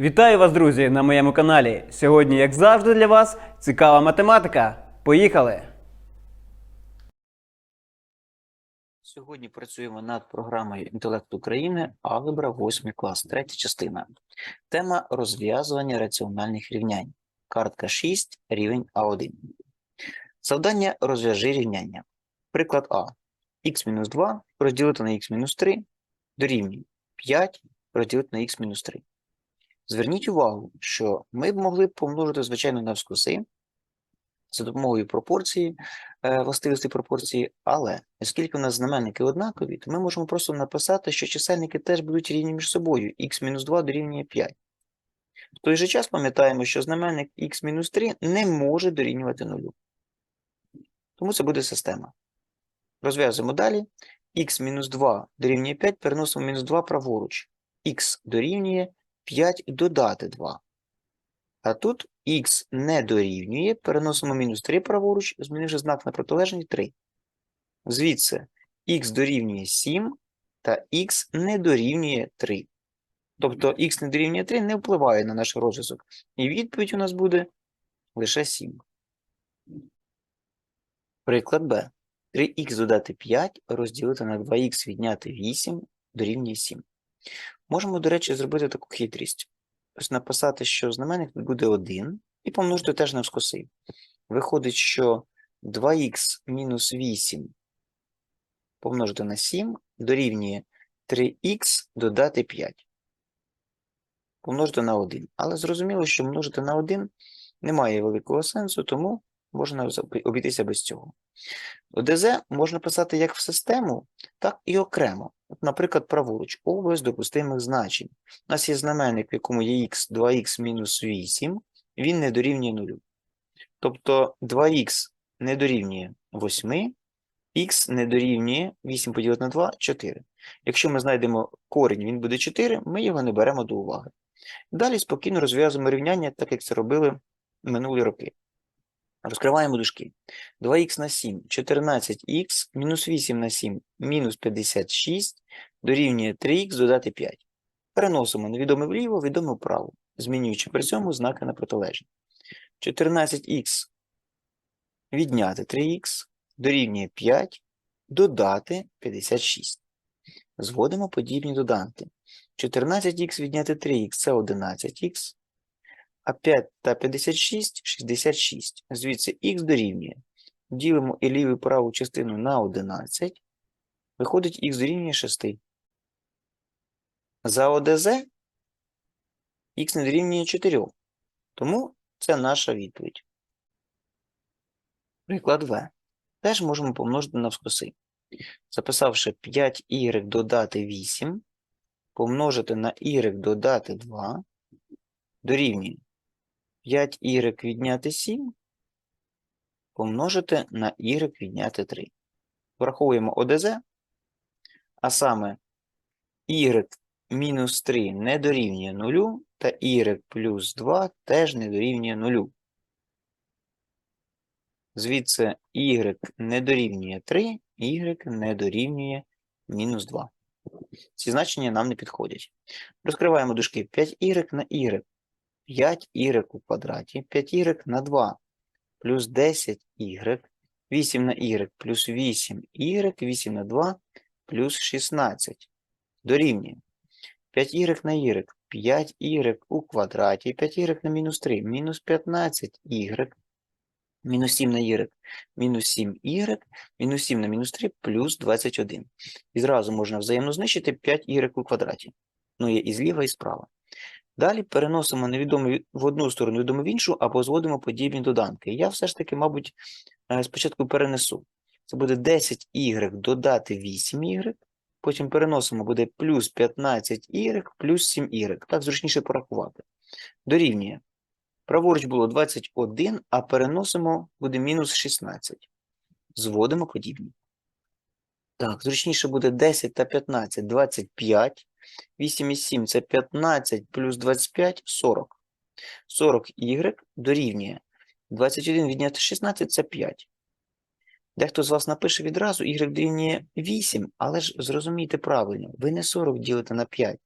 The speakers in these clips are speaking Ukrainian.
Вітаю вас, друзі, на моєму каналі. Сьогодні, як завжди, для вас цікава математика. Поїхали! Сьогодні працюємо над програмою Інтелект України Алгебра 8 клас, третя частина. Тема розв'язування раціональних рівнянь. Картка 6, рівень А1. Завдання розв'яжи рівняння. Приклад А. х-2 розділити на х-3 дорівнює 5 розділити на х-3. Зверніть увагу, що ми б могли б помножити, звичайно, навскоси за допомогою пропорції, е, властивості пропорції, але оскільки у нас знаменники однакові, то ми можемо просто написати, що чисельники теж будуть рівні між собою. х-2 дорівнює 5. В той же час пам'ятаємо, що знаменник х-3 не може дорівнювати нулю. Тому це буде система. Розв'язуємо далі. х-2 дорівнює 5, переносимо мінус 2 праворуч. х дорівнює 5 додати 2. А тут х не дорівнює, переносимо мінус 3 праворуч, змінивши знак на протилежний 3. Звідси х дорівнює 7 та х не дорівнює 3. Тобто х не дорівнює 3 не впливає на наш розв'язок. І відповідь у нас буде лише 7. Приклад Б. 3х додати 5 розділити на 2х відняти 8 дорівнює 7. Можемо, до речі, зробити таку хитрість. Ось написати, що знаменник тут буде 1, і помножити теж навскоси. Виходить, що 2х мінус 8 помножити на 7 дорівнює 3х додати 5. Помножити на 1. Але зрозуміло, що множити на 1 немає великого сенсу, тому можна обійтися без цього. ОДЗ можна писати як в систему, так і окремо. От, наприклад, праворуч, область допустимих значень. У нас є знаменник, в якому є х 2х мінус 8, він не дорівнює 0. Тобто 2х не дорівнює 8, х не дорівнює 8 поділити на 2 – 4. Якщо ми знайдемо корінь, він буде 4, ми його не беремо до уваги. Далі спокійно розв'язуємо рівняння, так як це робили минулі роки. Розкриваємо дужки. 2х на 7 – 14х, мінус 8 на 7 – мінус 56, дорівнює 3х додати 5. Переносимо невідоме вліво, відоме вправо, змінюючи при цьому знаки на протилежні. 14х відняти 3х дорівнює 5, додати 56. Зводимо подібні доданки. 14х відняти 3х – це 11х, а 5 та 56 – 66. Звідси х дорівнює. Ділимо і ліву і праву частину на 11. Виходить х дорівнює 6. За ОДЗ х не дорівнює 4. Тому це наша відповідь. Приклад В. Теж можемо помножити навскоси. Записавши 5y додати 8, помножити на y додати 2, дорівнює 5y відняти 7, помножити на y відняти 3. Враховуємо ОДЗ, а саме y мінус 3 не дорівнює 0, та y плюс 2 теж не дорівнює 0. Звідси y не дорівнює 3, y не дорівнює мінус 2. Ці значення нам не підходять. Розкриваємо дужки 5y на y. 5y у квадраті, 5y на 2 плюс 10y, 8 на y плюс 8y, 8 на 2 плюс 16 дорівнює 5y на y, 5y у квадраті, 5y на мінус 3, мінус 15y, мінус 7 на y, мінус 7y, мінус 7 на мінус 3 плюс 21. І зразу можна взаємно знищити 5y у квадраті. Ну, є і зліва, і справа. Далі переносимо невідоме ві- в одну сторону, відоме в іншу, або зводимо подібні доданки. Я все ж таки, мабуть, е, спочатку перенесу. Це буде 10y додати 8y, потім переносимо, буде плюс 15y плюс 7y. Так зручніше порахувати. Дорівнює. Праворуч було 21, а переносимо буде мінус 16. Зводимо подібні. Так, зручніше буде 10 та 15 – 25. 8 і 7 – це 15 плюс 25 – 40. 40y дорівнює 21 відняти 16 – це 5. Дехто з вас напише відразу y дорівнює 8, але ж зрозумійте правильно, ви не 40 ділите на 5,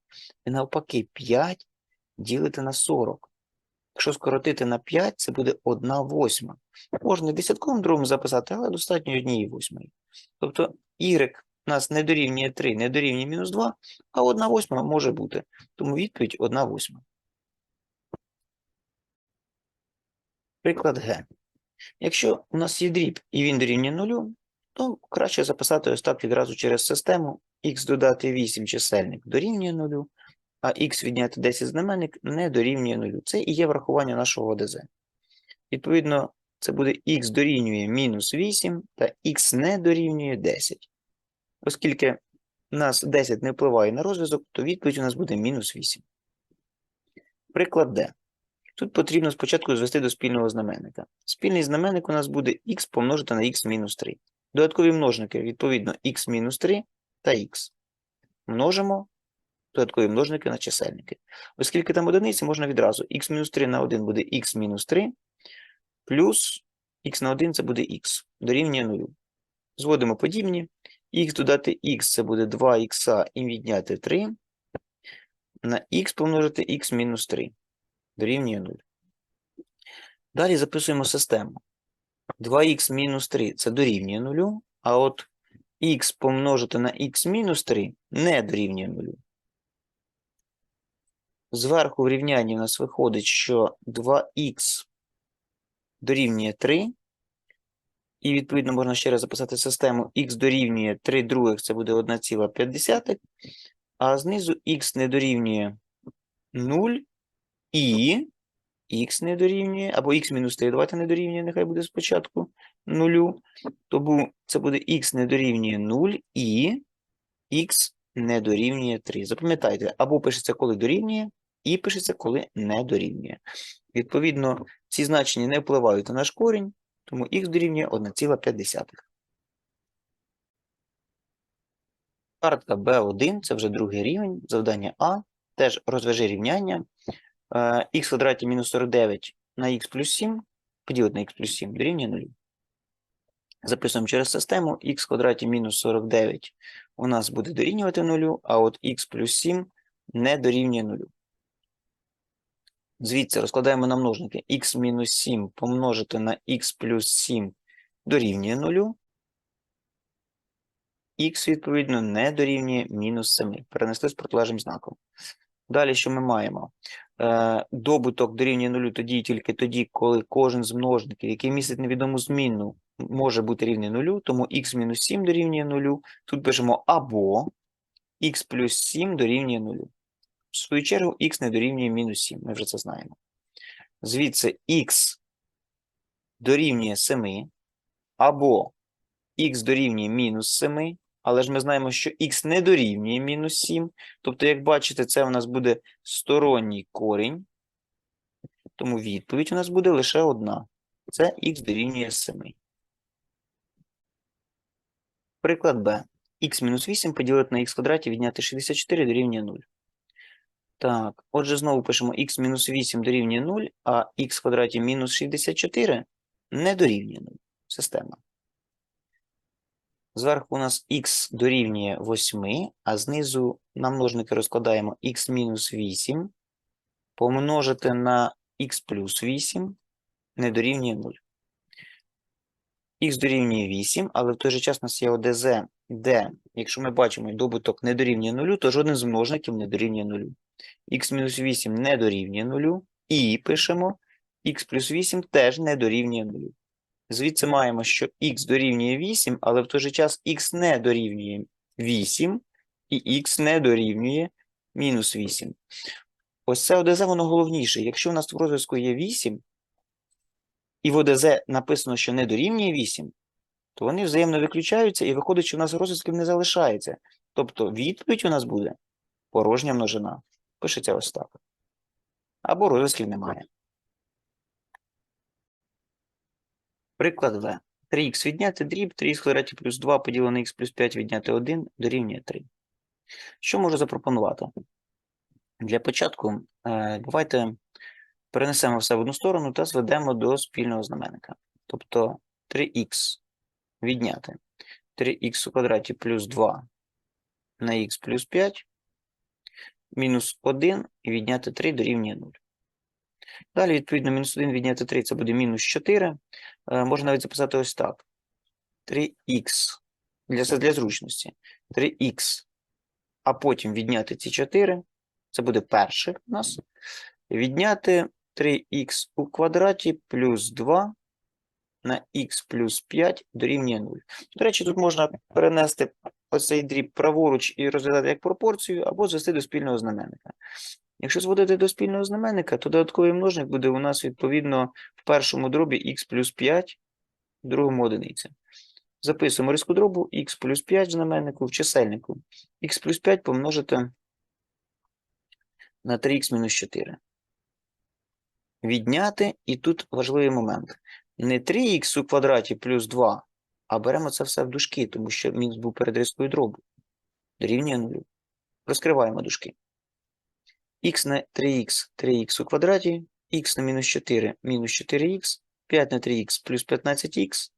ви навпаки 5 ділите на 40. Якщо скоротити на 5, це буде 1 восьма. Можна в десятковому другому записати, але достатньо однієї восьмої. Тобто y у нас не дорівнює 3, не дорівнює мінус 2, а 1 восьма може бути. Тому відповідь 1 восьма. Приклад Г. Якщо у нас є дріб і він дорівнює 0, то краще записати ось відразу через систему. х додати 8 чисельник дорівнює 0, а х відняти 10 знаменник не дорівнює 0. Це і є врахування нашого ОДЗ. Відповідно, це буде х дорівнює мінус 8 та х не дорівнює 10. Оскільки у нас 10 не впливає на розв'язок, то відповідь у нас буде мінус 8. Приклад Д. Тут потрібно спочатку звести до спільного знаменника. Спільний знаменник у нас буде х помножити на х мінус 3. Додаткові множники, відповідно, х мінус 3 та х. Множимо додаткові множники на чисельники. Оскільки там одиниці, можна відразу х мінус 3 на 1 буде х мінус 3, плюс х на 1 це буде х, дорівнює 0. Зводимо подібні. Х додати х це буде 2х і відняти 3. На х помножити х мінус 3 дорівнює 0. Далі записуємо систему. 2х мінус 3 це дорівнює 0, а от х помножити на х мінус 3 не дорівнює 0. Зверху в рівнянні у нас виходить, що 2х дорівнює 3. І відповідно можна ще раз записати систему х дорівнює 3 других, це буде 1,5, а знизу х не дорівнює 0 і х не дорівнює, або х мінус 3, давайте не дорівнює, нехай буде спочатку 0. Тому це буде х не дорівнює 0 і х не дорівнює 3. Запам'ятайте, або пишеться, коли дорівнює, і пишеться, коли не дорівнює. Відповідно, ці значення не впливають на наш корінь, тому х дорівнює 1,5. Картка B1 це вже другий рівень, завдання А. Теж розв'яжи рівняння. Е, х квадраті мінус 49 на х плюс 7 поділити на х плюс 7 дорівнює 0. Записуємо через систему х квадраті мінус 49 у нас буде дорівнювати 0, а от х плюс 7 не дорівнює 0. Звідси розкладаємо на множники х мінус 7 помножити на х плюс 7 дорівнює 0. Х, відповідно, не дорівнює мінус 7. Перенесли з протилежним знаком. Далі, що ми маємо? Е, добуток дорівнює 0 тоді і тільки тоді, коли кожен з множників, який містить невідому змінну, може бути рівний 0, тому х мінус 7 дорівнює 0. Тут пишемо або х плюс 7 дорівнює 0. В свою чергу, х не дорівнює мінус 7, ми вже це знаємо. Звідси х дорівнює 7, або х дорівнює мінус 7, але ж ми знаємо, що х не дорівнює мінус 7. Тобто, як бачите, це у нас буде сторонній корінь, тому відповідь у нас буде лише одна. Це х дорівнює 7. Приклад Б. х мінус 8 поділити на х квадраті відняти 64 дорівнює 0. Так, отже, знову пишемо х мінус 8 дорівнює 0, а х квадраті мінус 64 не дорівнює 0. Система. Зверху у нас х дорівнює 8, а знизу на множники розкладаємо х мінус 8 помножити на х плюс 8 не дорівнює 0. х дорівнює 8, але в той же час у нас є ОДЗ, де, якщо ми бачимо добуток не дорівнює 0, то жоден з множників не дорівнює 0. Х мінус 8 не дорівнює 0, і пишемо х плюс 8 теж не дорівнює 0. Звідси маємо, що х дорівнює 8, але в той же час х не дорівнює 8, і х не дорівнює мінус 8. Ось це ОДЗ, воно головніше. Якщо у нас в розв'язку є 8, і в ОДЗ написано, що не дорівнює 8, то вони взаємно виключаються, і виходить, що у нас розв'язків не залишається. Тобто відповідь у нас буде порожня множина. Пишеться ось так. Або розв'язків немає. Приклад В. 3х відняти дріб, 3х квадраті плюс 2 поділене х плюс 5 відняти 1 дорівнює 3. Що можу запропонувати? Для початку е, давайте перенесемо все в одну сторону та зведемо до спільного знаменника. Тобто 3х відняти 3х у квадраті плюс 2 на х плюс 5 мінус 1 і відняти 3 дорівнює 0. Далі, відповідно, мінус 1 відняти 3 це буде мінус 4. Е, Можна навіть записати ось так. 3х для, для зручності. 3х, а потім відняти ці 4. Це буде перше у нас. Відняти 3х у квадраті плюс 2 на х плюс 5 дорівнює 0. До речі, тут можна перенести оцей дріб праворуч і розв'язати як пропорцію, або звести до спільного знаменника. Якщо зводити до спільного знаменника, то додатковий множник буде у нас відповідно в першому дробі х плюс 5, в другому одиниця. Записуємо різку дробу х плюс 5 в знаменнику, в чисельнику. х плюс 5 помножити на 3х мінус 4. Відняти, і тут важливий момент. Не 3х у квадраті плюс 2, а беремо це все в дужки, тому що мінус був перед різкою дробу. Дорівнює 0. Розкриваємо дужки. х на 3х 3х у квадраті, х на мінус 4 мінус 4х, 5 на 3х плюс 15х,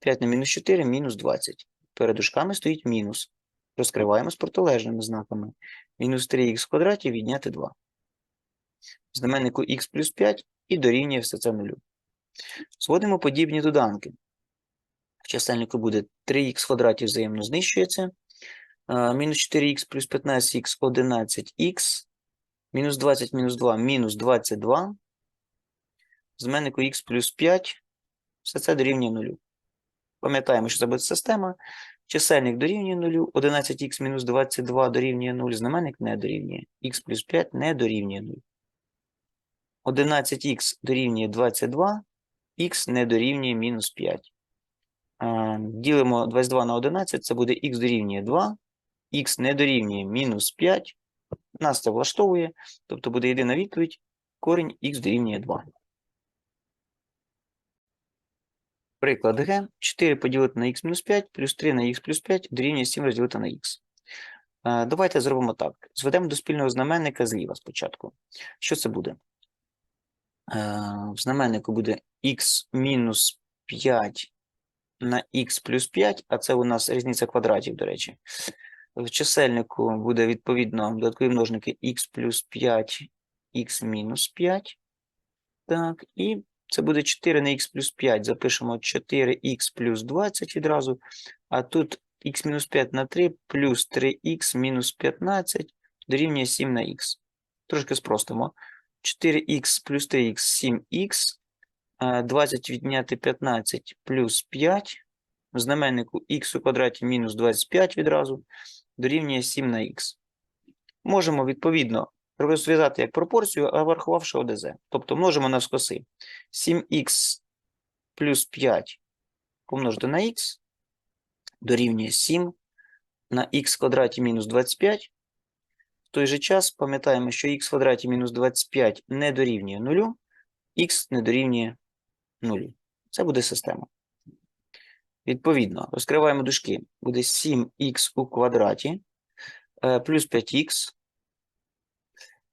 5 на мінус 4 мінус 20. Перед дужками стоїть мінус. Розкриваємо з протилежними знаками. Мінус 3х в квадраті відняти 2. В знаменнику х плюс 5 і дорівнює все це нулю. Зводимо подібні доданки. Чисельнику буде 3х в квадраті взаємно знищується. Мінус 4х плюс 15х 11х. Мінус 20 мінус 2 мінус 22. В знаменнику х плюс 5. Все це дорівнює нулю. Пам'ятаємо, що це буде система. Чисельник дорівнює нулю. 11х мінус 22 дорівнює 0. Знаменник не дорівнює. х плюс 5 не дорівнює 0. 11х дорівнює 22, х не дорівнює мінус 5. А, Ділимо 22 на 11, це буде х дорівнює 2, х не дорівнює мінус 5. Нас це влаштовує, тобто буде єдина відповідь, корінь х дорівнює 2. Приклад Г. 4 поділити на х мінус 5, плюс 3 на х плюс 5 дорівнює 7 розділити на х. Е, Давайте зробимо так. Зведемо до спільного знаменника зліва спочатку. Що це буде? Е, В знаменнику буде х мінус 5 на х плюс 5, а це у нас різниця квадратів, до речі. В чисельнику буде відповідно додаткові множники х плюс 5, х мінус 5. Так, і це буде 4 на х плюс 5. Запишемо 4х плюс 20 відразу. А тут х мінус 5 на 3 плюс 3х мінус 15 дорівнює 7 на х. Трошки спростимо. 4х плюс 3х 7х. А 20 відняти 15 плюс 5. В знаменнику х у квадраті мінус 25 відразу дорівнює 7 на х. Можемо відповідно розв'язати як пропорцію, а врахувавши ОДЗ. Тобто множимо навскоси. 7х плюс 5 помножити на х дорівнює 7 на х квадраті мінус 25. В той же час пам'ятаємо, що х квадраті мінус 25 не дорівнює 0, х не дорівнює 0. Це буде система. Відповідно, розкриваємо дужки. Буде 7х у квадраті е, плюс 5х.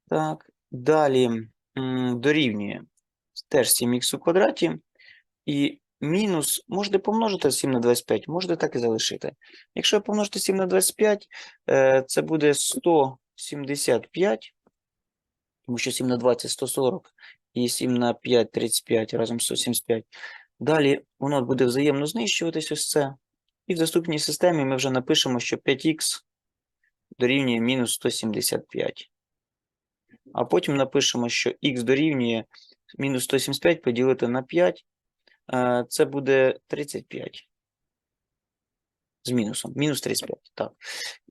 Так, далі дорівнює теж 7х у квадраті. І мінус можете помножити 7 на 25, можете так і залишити. Якщо помножити 7 на 25, е, це буде 175, тому що 7 на 20 – 140, і 7 на 5 – 35, разом 175. Далі воно буде взаємно знищуватись ось це. І в доступній системі ми вже напишемо, що 5х дорівнює мінус 175. А потім напишемо, що х дорівнює мінус 175 поділити на 5. е, Це буде 35. З мінусом. Мінус 35. Так.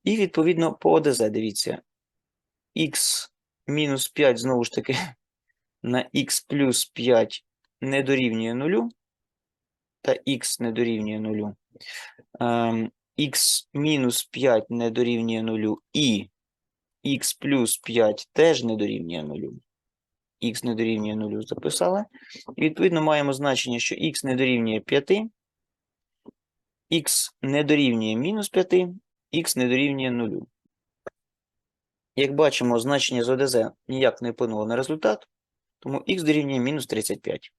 І відповідно по ОДЗ, дивіться. х мінус 5 знову ж таки на х плюс 5 не дорівнює 0 та х не дорівнює 0. Ем, х мінус 5 не дорівнює 0 і х плюс 5 теж не дорівнює 0. х не дорівнює 0 записали. І відповідно маємо значення, що х не дорівнює 5, х не дорівнює мінус 5, х не дорівнює 0. Як бачимо, значення з ОДЗ ніяк не вплинуло на результат, тому х дорівнює мінус 35.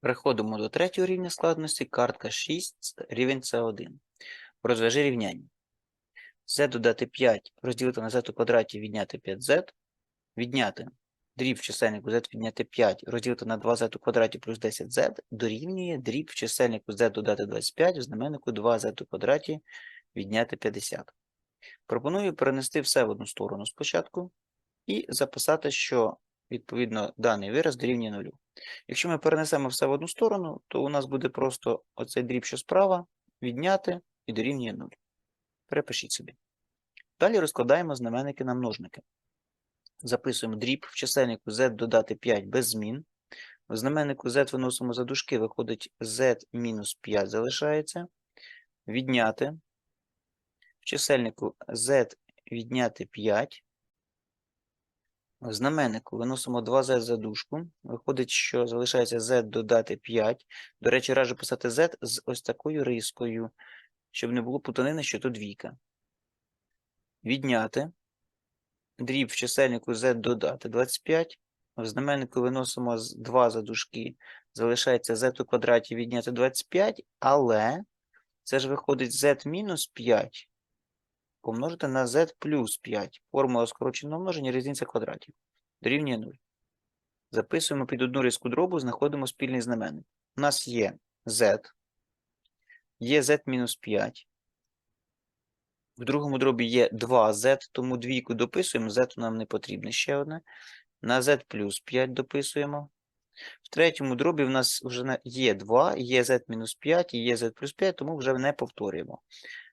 Переходимо до третього рівня складності. Картка 6, рівень С1. Розв'яжи рівняння. z додати 5 розділити на z у квадраті відняти 5z, відняти дріб в чисельнику z відняти 5 розділити на 2z у квадраті плюс 10z дорівнює дріб в чисельнику z додати 25 в знаменнику 2z у квадраті відняти 50. Пропоную перенести все в одну сторону спочатку і записати, що відповідно даний вираз дорівнює нулю. Якщо ми перенесемо все в одну сторону, то у нас буде просто оцей дріб, що справа, відняти і дорівнює 0. Перепишіть собі. Далі розкладаємо знаменники на множники. Записуємо дріб в чисельнику z додати 5 без змін. В знаменнику z виносимо за дужки, виходить z мінус 5 залишається. Відняти. В чисельнику z відняти 5. Знаменнику виносимо 2z за дужку. Виходить, що залишається z додати 5. До речі, раджу писати z з ось такою рискою, щоб не було путанини, що то двійка. Відняти. Дріб в чисельнику z додати 25. В знаменнику виносимо 2 за дужки. Залишається z у квадраті відняти 25, але це ж виходить z мінус 5 помножити на z плюс 5. Формула скороченого множення різниця квадратів. Дорівнює 0. Записуємо під одну різку дробу, знаходимо спільний знаменник. У нас є z, є z мінус 5. В другому дробі є 2z, тому двійку дописуємо, z нам не потрібно ще одне. На z плюс 5 дописуємо. В третьому дробі в нас вже є 2, є z мінус 5 і є z плюс 5, тому вже не повторюємо.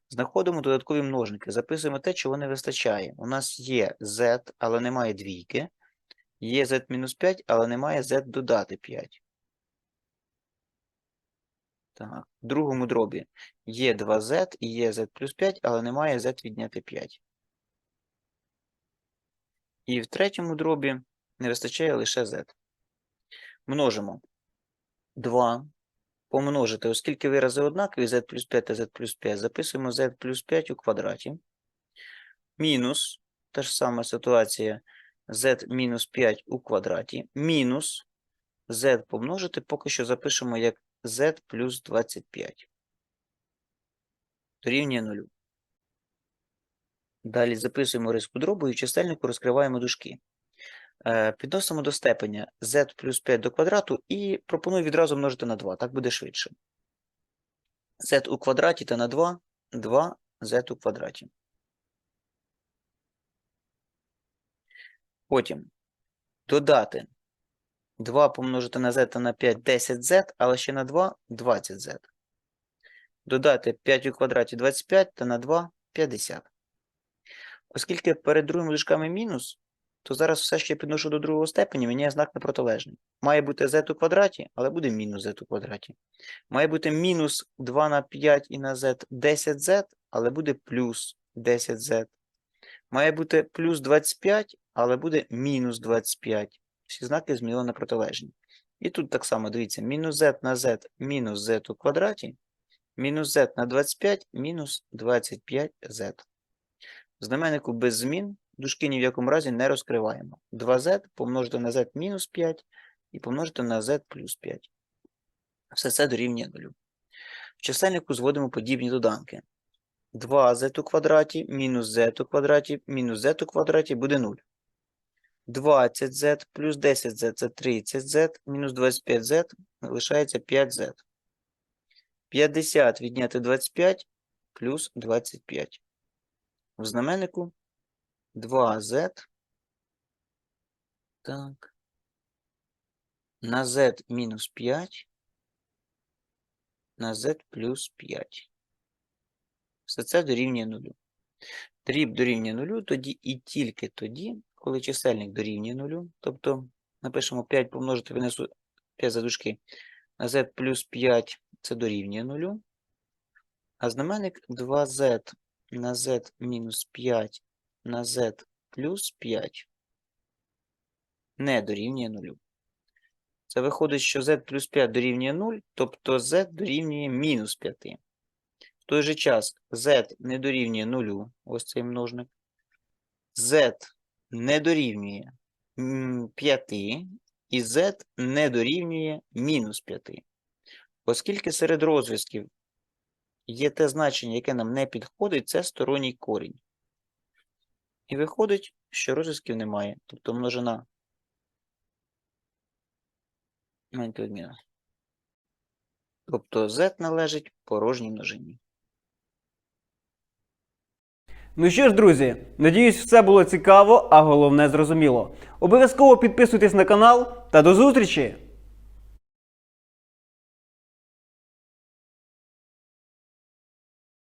Знаходимо додаткові множники, записуємо те, чого не вистачає. У нас є z, але немає двійки. Є z-5, але немає z додати 5. Так. В другому дробі є 2z і є z плюс 5, але немає z відняти 5. І в третьому дробі не вистачає лише z. Множимо 2 помножити, оскільки вирази однакові, z плюс 5 та z плюс 5, записуємо z плюс 5 у квадраті. Мінус, та ж сама ситуація, z мінус 5 у квадраті. Мінус z помножити, поки що запишемо як z плюс 25. Дорівнює 0. Далі записуємо риску дробу і в чисельнику розкриваємо дужки. Е, Підносимо до степеня z плюс 5 до квадрату і пропоную відразу множити на 2, так буде швидше. z у квадраті та на 2, 2 z у квадраті. Потім додати 2 помножити на z та на 5 10z, але ще на 2 20z. Додати 5 у квадраті 25 та на 2 50. Оскільки перед другими дужками мінус, то зараз все, я підношу до другого степені, міняє знак на протилежний. Має бути z у квадраті, але буде мінус z у квадраті. Має бути мінус 2 на 5 і на z 10z, але буде плюс 10z. Має бути плюс 25, але буде мінус 25. Всі знаки змінили на протилежні. І тут так само, дивіться, мінус z на z мінус z у квадраті, мінус z на 25 мінус 25z. В знаменнику без змін дужки ні в якому разі не розкриваємо. 2z помножити на z мінус 5 і помножити на z плюс 5. Все це дорівнює 0. В чисельнику зводимо подібні доданки. 2z у квадраті мінус z у квадраті мінус z у квадраті буде 0. 20z плюс 10z це 30z мінус 25z лишається 5z. 50 відняти 25 плюс 25. В знаменнику 2z. Так. На z мінус 5. На z плюс 5. Все це дорівнює 0. Дріб дорівнює 0 тоді і тільки тоді, коли чисельник дорівнює 0. Тобто напишемо 5 помножити винесу 5 за дужки. На z плюс 5 це дорівнює 0. А знаменник 2z на z мінус 5 на z плюс 5 не дорівнює 0. Це виходить, що z плюс 5 дорівнює 0, тобто z дорівнює мінус 5. В той же час z не дорівнює 0, ось цей множник. z не дорівнює 5, і z не дорівнює мінус 5. Оскільки серед розв'язків є те значення, яке нам не підходить, це сторонній корінь. І виходить, що розв'язків немає. Тобто множина маленька відміна. Тобто z належить порожній множині. Ну що ж, друзі, надіюсь, все було цікаво, а головне зрозуміло. Обов'язково підписуйтесь на канал та до зустрічі!